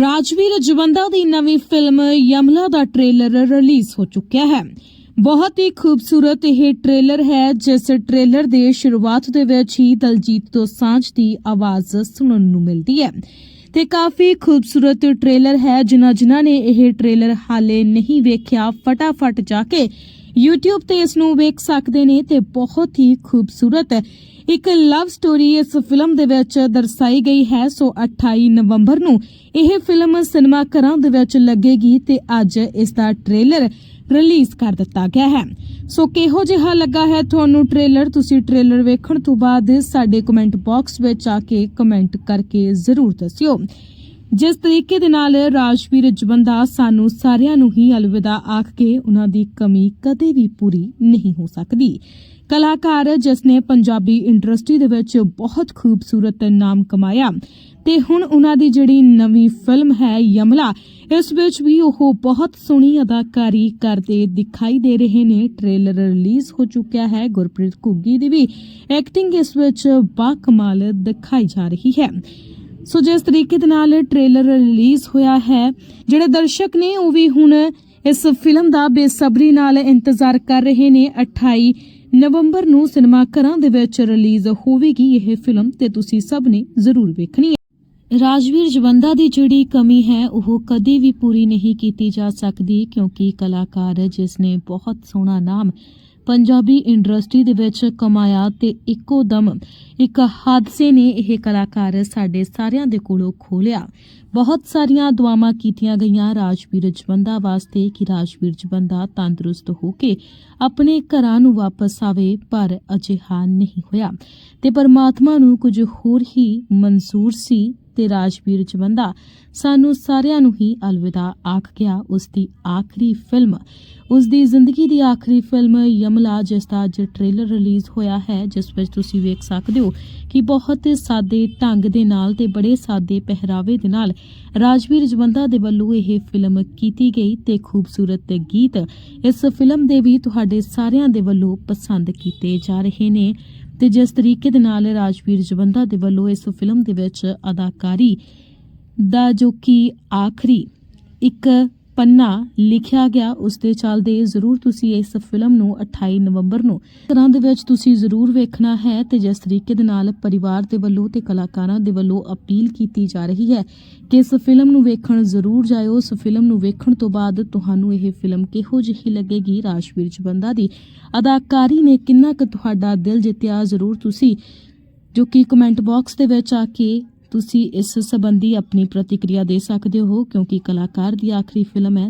ਰਾਜਵੀਰ ਜਵੰਦਾ ਦੀ ਨਵੀਂ ਫਿਲਮ ਯਮਲਾ ਦਾ ਟ੍ਰੇਲਰ ਰਿਲੀਜ਼ ਹੋ ਚੁੱਕਿਆ ਹੈ। ਬਹੁਤ ਹੀ ਖੂਬਸੂਰਤ ਇਹ ਟ੍ਰੇਲਰ ਹੈ, ਜਿਸ ਟ੍ਰੇਲਰ ਦੇ ਸ਼ੁਰੂਆਤ ਦੇ ਵਿੱਚ ਹੀ ਦਲਜੀਤ ਦੋਸਾਂਝ ਦੀ ਆਵਾਜ਼ ਸੁਣਨ ਨੂੰ ਮਿਲਦੀ ਹੈ। ਤੇ ਕਾਫੀ ਖੂਬਸੂਰਤ ਟ੍ਰੇਲਰ ਹੈ, ਜਿਨ੍ਹਾਂ ਜਿਨ੍ਹਾਂ ਨੇ ਇਹ ਟ੍ਰੇਲਰ ਹਾਲੇ ਨਹੀਂ ਵੇਖਿਆ, ਫਟਾਫਟ ਜਾ ਕੇ YouTube ਤੇ ਇਸ ਨੂੰ ਵੇਖ ਸਕਦੇ ਨੇ ਤੇ ਬਹੁਤ ਹੀ ਖੂਬਸੂਰਤ ਇੱਕ ਲਵ ਸਟੋਰੀ ਇਸ ਫਿਲਮ ਦੇ ਵਿੱਚ ਦਰਸਾਈ ਗਈ ਹੈ। ਸੋ 28 ਨਵੰਬਰ ਨੂੰ ਇਹ ਫਿਲਮ ਸਿਨੇਮਾ ਘਰਾਂ ਦੇ ਵਿੱਚ ਲੱਗੇਗੀ ਤੇ ਅੱਜ ਇਸ ਦਾ ਟ੍ਰੇਲਰ ਰਿਲੀਜ਼ ਕਰ ਦਿੱਤਾ ਗਿਆ ਹੈ। ਸੋ ਕਿਹੋ ਜਿਹਾ ਲੱਗਾ ਹੈ ਤੁਹਾਨੂੰ ਟ੍ਰੇਲਰ ਤੁਸੀਂ ਟ੍ਰੇਲਰ ਵੇਖਣ ਤੋਂ ਬਾਅਦ ਸਾਡੇ ਕਮੈਂਟ ਬਾਕਸ ਵਿੱਚ ਆ ਕੇ ਕਮੈਂਟ ਕਰਕੇ ਜ਼ਰੂਰ ਦੱਸਿਓ। ਜਿਸ ਤਰੀਕੇ ਦੇ ਨਾਲ ਰਾਜਵੀਰ ਜਵੰਦਾ ਸਾਨੂੰ ਸਾਰਿਆਂ ਨੂੰ ਹੀ ਅਲਵਿਦਾ ਆਖ ਕੇ ਉਹਨਾਂ ਦੀ ਕਮੀ ਕਦੇ ਵੀ ਪੂਰੀ ਨਹੀਂ ਹੋ ਸਕਦੀ। ਕਲਾਕਾਰ ਜਿਸ ਨੇ ਪੰਜਾਬੀ ਇੰਡਸਟਰੀ ਦੇ ਵਿੱਚ ਬਹੁਤ ਖੂਬਸੂਰਤ ਨਾਮ ਕਮਾਇਆ ਤੇ ਹੁਣ ਉਹਨਾਂ ਦੀ ਜਿਹੜੀ ਨਵੀਂ ਫਿਲਮ ਹੈ ਯਮਲਾ, ਇਸ ਵਿੱਚ ਵੀ ਉਹ ਬਹੁਤ ਸੋਹਣੀ ਅਦਾਕਾਰੀ ਕਰਦੇ ਦਿਖਾਈ ਦੇ ਰਹੇ ਨੇ। ਟ੍ਰੇਲਰ ਰਿਲੀਜ਼ ਹੋ ਚੁੱਕਿਆ ਹੈ, ਗੁਰਪ੍ਰੀਤ ਘੁੱਗੀ ਦੀ ਵੀ ਐਕਟਿੰਗ ਇਸ ਵਿੱਚ ਬਾ ਕਮਾਲ ਦਿਖਾਈ ਜਾ ਰਹੀ ਹੈ। ਸੋ ਜਿਸ ਤਰੀਕੇ ਦੇ ਨਾਲ ਟ੍ਰੇਲਰ ਰਿਲੀਜ਼ ਹੋਇਆ ਹੈ, ਜਿਹੜੇ ਦਰਸ਼ਕ ਨੇ ਉਹ ਵੀ ਹੁਣ ਇਸ ਫਿਲਮ ਦਾ ਬੇਸਬਰੀ ਨਾਲ ਇੰਤਜ਼ਾਰ ਕਰ ਰਹੇ ਨੇ। 28 ਨਵੰਬਰ ਨੂੰ ਸਿਨੇਮਾ ਘਰਾਂ ਦੇ ਵਿੱਚ ਰਿਲੀਜ਼ ਹੋਵੇਗੀ ਇਹ ਫਿਲਮ ਤੇ ਤੁਸੀਂ ਸਭ ਨੇ ਜ਼ਰੂਰ ਵੇਖਣੀ ਹੈ। ਰਾਜਵੀਰ ਜਵੰਦਾ ਦੀ ਜਿਹੜੀ ਕਮੀ ਹੈ, ਉਹ ਕਦੇ ਵੀ ਪੂਰੀ ਨਹੀਂ ਕੀਤੀ ਜਾ ਸਕਦੀ ਕਿਉਂਕਿ ਕਲਾਕਾਰ ਜਿਸ ਨੇ ਬਹੁਤ ਸੋਹਣਾ ਨਾਮ ਪੰਜਾਬੀ ਇੰਡਸਟਰੀ ਦੇ ਵਿੱਚ ਕਮਾਇਆ ਤੇ ਇੱਕੋ ਦਮ ਇੱਕ ਹਾਦਸੇ ਨੇ ਇਹ ਕਲਾਕਾਰ ਸਾਡੇ ਸਾਰਿਆਂ ਦੇ ਕੋਲੋਂ ਖੋਲਿਆ ਬਹੁਤ ਸਾਰੀਆਂ ਦੁਆਵਾਂ ਕੀਤੀਆਂ ਗਈਆਂ ਰਾਜਵੀਰ ਜਵੰਦਾ ਵਾਸਤੇ ਕਿ ਰਾਜਵੀਰ ਜਵੰਦਾ ਤੰਦਰੁਸਤ ਹੋ ਕੇ ਆਪਣੇ ਘਰਾਂ ਨੂੰ ਵਾਪਸ ਆਵੇ, ਪਰ ਅਜਿਹਾ ਨਹੀਂ ਹੋਇਆ। ਤੇ ਪਰਮਾਤਮਾ ਨੂੰ ਕੁਝ ਹੋਰ ਹੀ ਮਨਜ਼ੂਰ ਸੀ। ਤੇ ਰਾਜਵੀਰ ਜਵੰਦਾ ਸਾਨੂੰ ਸਾਰਿਆਂ ਨੂੰ ਹੀ ਅਲਵਿਦਾ ਆਖ ਗਿਆ ਉਸ ਦੀ ਆਖਰੀ ਫਿਲਮ। ਉਸ ਦੀ ਜ਼ਿੰਦਗੀ ਦੀ ਆਖਰੀ ਫਿਲਮ ਯਮਲਾ, ਜਿਸ ਦਾ ਅੱਜ ਟ੍ਰੇਲਰ ਰਿਲੀਜ਼ ਹੋਇਆ ਹੈ, ਜਿਸ ਵਿੱਚ ਤੁਸੀਂ ਵੇਖ ਸਕਦੇ ਹੋ ਕਿ ਬਹੁਤ ਸਾਦੇ ਢੰਗ ਦੇ ਨਾਲ ਤੇ ਬੜੇ ਸਾਦੇ ਪਹਿਰਾਵੇ ਦੇ ਨਾਲ ਰਾਜਵੀਰ ਜਵੰਦਾ ਦੇ ਵੱਲੋਂ ਇਹ ਫਿਲਮ ਕੀਤੀ ਗਈ ਤੇ ਖੂਬਸੂਰਤ ਗੀਤ ਇਸ ਫਿਲਮ ਦੇ ਵੀ ਤੁਹਾਡੇ ਸਾਰਿਆਂ ਦੇ ਵੱਲੋਂ ਪਸੰਦ ਕੀਤੇ ਜਾ ਰਹੇ ਨੇ। ਤੇ ਜਿਸ ਤਰੀਕੇ ਦੇ ਨਾਲ ਰਾਜਵੀਰ ਜਵੰਦਾ ਦੇ ਵੱਲੋਂ ਇਸ ਫਿਲਮ ਦੇ ਵਿੱਚ ਅਦਾਕਾਰ ਦਾ ਜੋ ਕਿ ਆਖਰੀ ਇੱਕ ਪੰਨਾ ਲਿਖਿਆ ਗਿਆ, ਉਸ ਦੇ ਚੱਲਦੇ ਜ਼ਰੂਰ ਤੁਸੀਂ ਇਸ ਫਿਲਮ ਨੂੰ 28 ਨਵੰਬਰ ਨੂੰ ਘਰਾਂ ਦੇ ਵਿੱਚ ਤੁਸੀਂ ਜ਼ਰੂਰ ਵੇਖਣਾ ਹੈ ਤੇ ਜਿਸ ਤਰੀਕੇ ਦੇ ਨਾਲ ਪਰਿਵਾਰ ਦੇ ਵੱਲੋਂ ਤੇ ਕਲਾਕਾਰਾਂ ਦੇ ਵੱਲੋਂ ਅਪੀਲ ਕੀਤੀ ਜਾ ਰਹੀ ਹੈ ਕਿ ਇਸ ਫਿਲਮ ਨੂੰ ਵੇਖਣ ਜ਼ਰੂਰ ਜਾਇਓ। ਉਸ ਫਿਲਮ ਨੂੰ ਵੇਖਣ ਤੋਂ ਬਾਅਦ ਤੁਹਾਨੂੰ ਇਹ ਫਿਲਮ ਕਿਹੋ ਜਿਹੀ ਲੱਗੇਗੀ? ਰਾਜਵੀਰ ਜਵੰਦਾ ਦੀ ਅਦਾਕਾਰੀ ਨੇ ਕਿੰਨਾ ਕੁ ਤੁਹਾਡਾ ਦਿਲ ਜਿੱਤਿਆ? ਜ਼ਰੂਰ ਤੁਸੀਂ ਜੋ ਕਿ ਕਮੈਂਟ ਬਾਕਸ ਦੇ ਵਿੱਚ ਆ ਕੇ ਤੁਸੀਂ ਇਸ ਸੰਬੰਧੀ ਆਪਣੀ ਪ੍ਰਤੀਕਿਰਿਆ ਦੇ ਸਕਦੇ ਹੋ ਕਿਉਂਕਿ ਕਲਾਕਾਰ ਦੀ ਆਖਰੀ ਫਿਲਮ ਹੈ